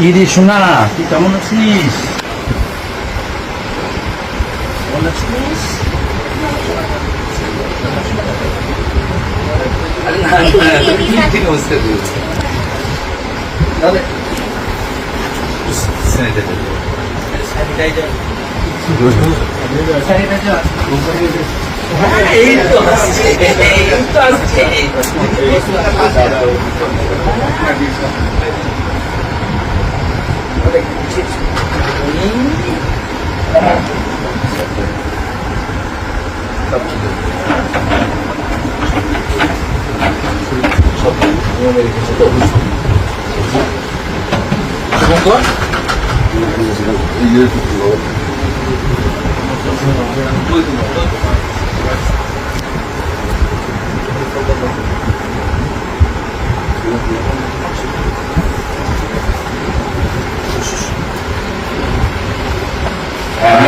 কি রে শোনা তুই কেমন আছিস? কেমন আছিস? এই তো আসছে এই তো আসছে। শুভঙ্কর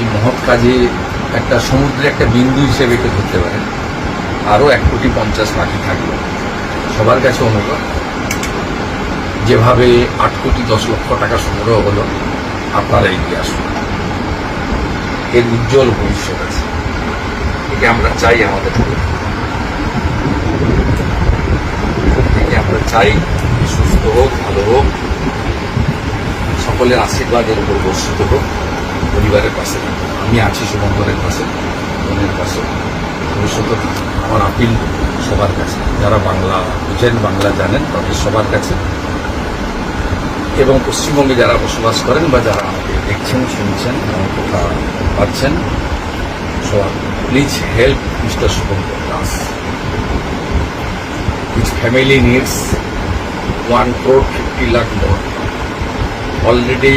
এই মহৎ কাজে একটা সমুদ্রে একটা বিন্দু হিসেবে একে ধরতে পারেন আরও এক কোটি পঞ্চাশ বাকি থাকবে। সবার কাছে অনুরোধ, যেভাবে আট কোটি দশ লক্ষ টাকা সংগ্রহ হলো, আপনারা এগিয়ে আসুন। এর উজ্জ্বল ভবিষ্যৎ আছে। একে আমরা চাই আমাদের একে আমরা চাই সুস্থ হোক, ভালো হোক, সকলের আশীর্বাদের উপর বর্ষিত হোক। বাজারের পাশে, আমি আছি শুভঙ্করের পাশে, বোনের পাশে। ভবিষ্যতে আমার আপিল সবার কাছে। যারা বাংলা বুঝেন বাংলা জানেন, তাদের সবার কাছে। এবং পশ্চিমবঙ্গে যারা বসবাস করেন বা যারা আমাকে দেখছেন, শুনছেন, আমার কথা পাচ্ছেন সবার please help mister Shubhankar Das. His family needs one crore fifty lakh more already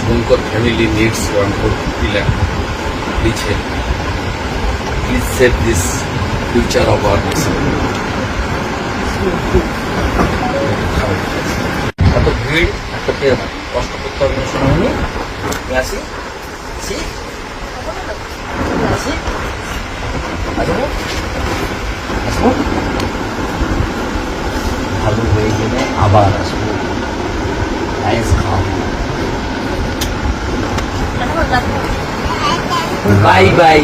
Shankar family needs one four fifty lakh দিচ্ছে please save this future of আর এত ভিড় একটাকে কষ্ট করতে হবে শুনে নি আসি আসব। ভালো হয়ে গেলে আবার আসব। Bye bye